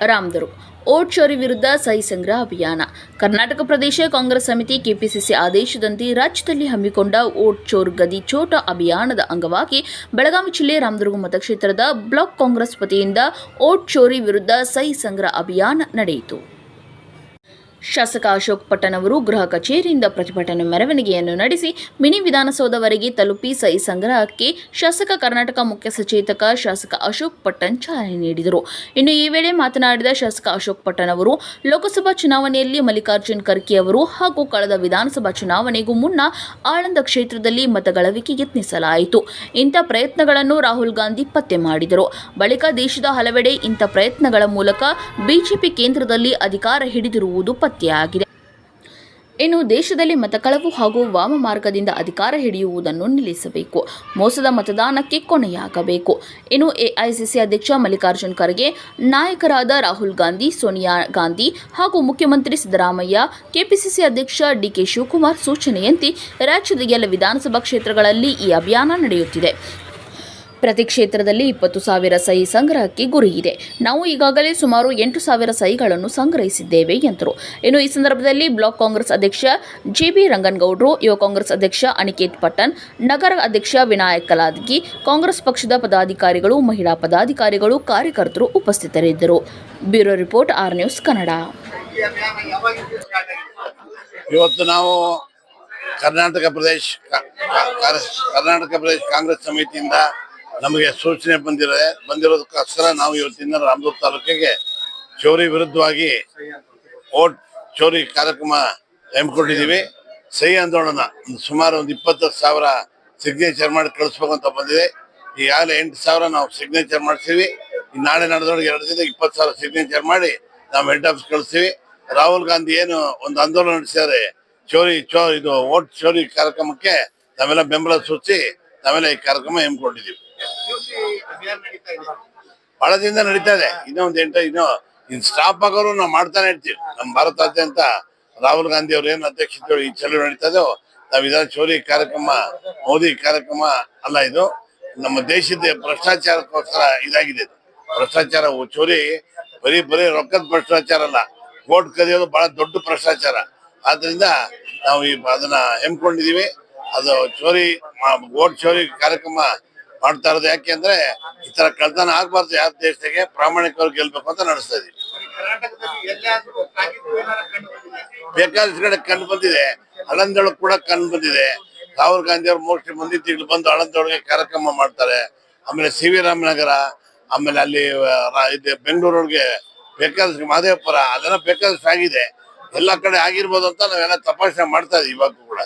Ramdurg vote ಚೋರಿ ವಿರುದ್ಧ ಸಹಿ ಸಂಗ್ರಹ ಅಭಿಯಾನ. ಕರ್ನಾಟಕ ಪ್ರದೇಶ ಕಾಂಗ್ರೆಸ್ ಸಮಿತಿ ಕೆಪಿಸಿಸಿ ಆದೇಶದಂತೆ ರಾಜ್ಯದಲ್ಲಿ ಹಮ್ಮಿಕೊಂಡ ಓಟ್ ಚೋರ್ ಗದಿ ಚೋಟ ಅಭಿಯಾನದ ಅಂಗವಾಗಿ ಬೆಳಗಾವಿ ಜಿಲ್ಲೆ ರಾಮದುರ್ಗ ಮತಕ್ಷೇತ್ರದ ಬ್ಲಾಕ್ ಕಾಂಗ್ರೆಸ್ ವತಿಯಿಂದ ಓಟ್ ಚೋರಿ ವಿರುದ್ಧ ಸಹಿ ಸಂಗ್ರಹ ಅಭಿಯಾನ ನಡೆಯಿತು. ಶಾಸಕ ಅಶೋಕ್ ಪಟ್ಟಣ್ ಅವರು ಗೃಹ ಕಚೇರಿಯಿಂದ ಪ್ರತಿಭಟನೆ ಮೆರವಣಿಗೆಯನ್ನು ನಡೆಸಿ ಮಿನಿ ವಿಧಾನಸೌಧವರೆಗೆ ತಲುಪಿ ಸಹಿ ಸಂಗ್ರಹಕ್ಕೆ ಶಾಸಕ ಕರ್ನಾಟಕ ಮುಖ್ಯ ಸಚೇತಕ ಶಾಸಕ ಅಶೋಕ್ ಪಟ್ಟಣ್ ಚಾಲನೆ ನೀಡಿದರು. ಇನ್ನು ಈ ವೇಳೆ ಮಾತನಾಡಿದ ಶಾಸಕ ಅಶೋಕ್ ಪಟ್ಟಣ್ ಅವರು, ಲೋಕಸಭಾ ಚುನಾವಣೆಯಲ್ಲಿ ಮಲ್ಲಿಕಾರ್ಜುನ್ ಖರ್ಗೆ ಅವರು ಹಾಗೂ ಕಳೆದ ವಿಧಾನಸಭಾ ಚುನಾವಣೆಗೂ ಮುನ್ನ ಆಳಂದ ಕ್ಷೇತ್ರದಲ್ಲಿ ಮತಗಳವಿಕೆ ಯತ್ನಿಸಲಾಯಿತು. ಇಂಥ ಪ್ರಯತ್ನಗಳನ್ನು ರಾಹುಲ್ ಗಾಂಧಿ ಪತ್ತೆ ಮಾಡಿದರು. ಬಳಿಕ ದೇಶದ ಹಲವೆಡೆ ಇಂಥ ಪ್ರಯತ್ನಗಳ ಮೂಲಕ ಬಿಜೆಪಿ ಕೇಂದ್ರದಲ್ಲಿ ಅಧಿಕಾರ ಹಿಡಿದಿರುವುದು ಪತ್ತೆಯಾಗಿದೆ. ಇನ್ನು ದೇಶದಲ್ಲಿ ಮತಕಳವು ಹಾಗೂ ವಾಮ ಮಾರ್ಗದಿಂದ ಅಧಿಕಾರ ಹಿಡಿಯುವುದನ್ನು ನಿಲ್ಲಿಸಬೇಕು. ಮೋಸದ ಮತದಾನಕ್ಕೆ ಕೊನೆಯಾಗಬೇಕು. ಇನ್ನು ಎಐಸಿಸಿ ಅಧ್ಯಕ್ಷ ಮಲ್ಲಿಕಾರ್ಜುನ್ ಖರ್ಗೆ, ನಾಯಕರಾದ ರಾಹುಲ್ ಗಾಂಧಿ, ಸೋನಿಯಾ ಗಾಂಧಿ ಹಾಗೂ ಮುಖ್ಯಮಂತ್ರಿ ಸಿದ್ದರಾಮಯ್ಯ, ಕೆಪಿಸಿಸಿ ಅಧ್ಯಕ್ಷ ಡಿಕೆ ಶಿವಕುಮಾರ್ ಸೂಚನೆಯಂತೆ ರಾಜ್ಯದ ಎಲ್ಲ ವಿಧಾನಸಭಾ ಕ್ಷೇತ್ರಗಳಲ್ಲಿ ಈ ಅಭಿಯಾನ ನಡೆಯುತ್ತಿದೆ. ಪ್ರತಿ ಕ್ಷೇತ್ರದಲ್ಲಿ ಇಪ್ಪತ್ತು ಸಾವಿರ ಸಹಿ ಸಂಗ್ರಹಕ್ಕೆ ಗುರಿ ಇದೆ ನಾವು ಈಗಾಗಲೇ ಸುಮಾರು ಎಂಟು ಸಾವಿರ ಸಹಿಗಳನ್ನು ಸಂಗ್ರಹಿಸಿದ್ದೇವೆ, ಎಂದರು. ಇನ್ನು ಈ ಸಂದರ್ಭದಲ್ಲಿ ಬ್ಲಾಕ್ ಕಾಂಗ್ರೆಸ್ ಅಧ್ಯಕ್ಷ ಜಿಬಿ ರಂಗನಗೌಡರು, ಯುವ ಕಾಂಗ್ರೆಸ್ ಅಧ್ಯಕ್ಷ ಅನಿಕೇತ್ ಪಟ್ಟನ್, ನಗರ ಅಧ್ಯಕ್ಷ ವಿನಾಯಕ್ ಕಲಾದಗಿ, ಕಾಂಗ್ರೆಸ್ ಪಕ್ಷದ ಪದಾಧಿಕಾರಿಗಳು, ಮಹಿಳಾ ಪದಾಧಿಕಾರಿಗಳು, ಕಾರ್ಯಕರ್ತರು ಉಪಸ್ಥಿತರಿದ್ದರು. Bureau report, R news Kannada. ಇವತ್ತು ನಾವು ಕರ್ನಾಟಕ ಪ್ರದೇಶ್ ಕರ್ನಾಟಕ ಪ್ರದೇಶ ಕಾಂಗ್ರೆಸ್ ಸಮಿತಿಯಿಂದ ನಮಗೆ ಸೂಚನೆ ಬಂದಿದೆ ಬಂದಿರೋದಕ್ಕೋಸ್ಕರ ನಾವು ಇವತ್ತಿನ ರಾಮದುರ್ಗ ತಾಲೂಕಿಗೆ ಚೋರಿ ವಿರುದ್ಧವಾಗಿ ಓಟ್ ಚೋರಿ ಕಾರ್ಯಕ್ರಮ ಹಮ್ಮಿಕೊಂಡಿದ್ದೀವಿ. ಸಹಿ ಆಂದೋಲನ ಸುಮಾರು ಒಂದು ಇಪ್ಪತ್ತು ಸಾವಿರ ಸಿಗ್ನೇಚರ್ ಮಾಡಿ ಕಳಿಸ್ಬೇಕು ಅಂತ ಬಂದಿದೆ ಈಗಾಗಲೇ ಎಂಟು ಸಾವಿರ ನಾವು ಸಿಗ್ನೇಚರ್ ಮಾಡಿಸ್ತೀವಿ ನಾಳೆ ನಡೆದೊಳಗೆ ಎರಡು ದಿನ ಇಪ್ಪತ್ತು ಸಾವಿರ ಸಿಗ್ನೇಚರ್ ಮಾಡಿ ನಾವು ಹೆಡ್ ಆಫೀಸ್ ಕಳಿಸ್ತೀವಿ. ರಾಹುಲ್ ಗಾಂಧಿ ಏನು ಒಂದು ಆಂದೋಲನ ನಡೆಸಿದ್ದಾರೆ, ಚೋರಿ ಚೋ ಇದು ಓಟ್ ಚೋರಿ ಕಾರ್ಯಕ್ರಮಕ್ಕೆ ನಾವೆಲ್ಲ ಬೆಂಬಲ ಸೂಚಿಸಿ ನಾವೆಲ್ಲ ಈ ಕಾರ್ಯಕ್ರಮ ಹಮ್ಮಿಕೊಂಡಿದ್ದೀವಿ. ಬಹಳ ದಿನ ನಡೀತಾ ಇದೆ. ಇನ್ನೊಂದ್ ಎಂಟ, ಇನ್ನೂ ಇನ್ ಸ್ಟಾಪ್ ಆಗೋರು ನಾವು ಮಾಡ್ತಾನೆ ಇರ್ತೀವಿ. ನಮ್ಮ ಭಾರತಾದ್ಯಂತ ರಾಹುಲ್ ಗಾಂಧಿ ಅವ್ರು ಏನು ಅಧ್ಯಕ್ಷತೆ ಈ ಚಲೋ ನಡೀತಾ ಇದೋ ನಾವು ಇದರ ಚೋರಿ ಕಾರ್ಯಕ್ರಮ, ಮೋದಿ ಕಾರ್ಯಕ್ರಮ ಅಲ್ಲ ಇದು. ನಮ್ಮ ದೇಶದ ಭ್ರಷ್ಟಾಚಾರಕ್ಕೋಸ್ಕರ ಇದಾಗಿದೆ ಭ್ರಷ್ಟಾಚಾರ ಚೋರಿ, ಬರೀ ಬರೀ ರೊಕ್ಕದ ಭ್ರಷ್ಟಾಚಾರ ಅಲ್ಲ. ಓಟ್ ಕದಿಯೋದು ಬಹಳ ದೊಡ್ಡ ಭ್ರಷ್ಟಾಚಾರ. ಆದ್ರಿಂದ ನಾವು ಈ ಅದನ್ನ ಹೆಮ್ಕೊಂಡಿದೀವಿ. ಅದು ಚೋರಿ ಓಟ್ ಚೋರಿ ಕಾರ್ಯಕ್ರಮ ಮಾಡ್ತಾ ಇರೋದು ಯಾಕೆ ಅಂದ್ರೆ ಈ ತರ ಕಳ್ತನ ಆಗ್ಬಾರ್ದು ಯಾವ ದೇಶದಾಗೆ ಪ್ರಾಮಾಣಿಕವಾಗಿ ಗೆಲ್ಬೇಕು ಅಂತ ನಡೆಸ್ತಾ ಇದೀವಿ. ಬೇಕಾದಷ್ಟು ಕಡೆ ಕಂಡು ಬಂದಿದೆ. ಹಳಂದೊಳಗೆ ಕೂಡ ಕಂಡು ಬಂದಿದೆ. ರಾಹುಲ್ ಗಾಂಧಿ ಅವರು ಮೋಸ್ಟ್ಲಿ ಮುಂದಿನ ತಿಂಗಳು ಬಂದು ಹಳಂದೊಳಗೆ ಕಾರ್ಯಕ್ರಮ ಮಾಡ್ತಾರೆ. ಆಮೇಲೆ ಸಿ ವಿ ರಾಮನಗರ, ಆಮೇಲೆ ಅಲ್ಲಿ ಬೆಂಗಳೂರೊಳಗೆ ಬೇಕಾದಷ್ಟು ಮಹದೇವಪುರ ಅದೆಲ್ಲ ಬೇಕಾದಷ್ಟು ಆಗಿದೆ. ಎಲ್ಲ ಕಡೆ ಆಗಿರ್ಬೋದು ಅಂತ ನಾವೆಲ್ಲ ತಪಾಸಣೆ ಮಾಡ್ತಾ ಇದೀವಿ ಇವಾಗ ಕೂಡ.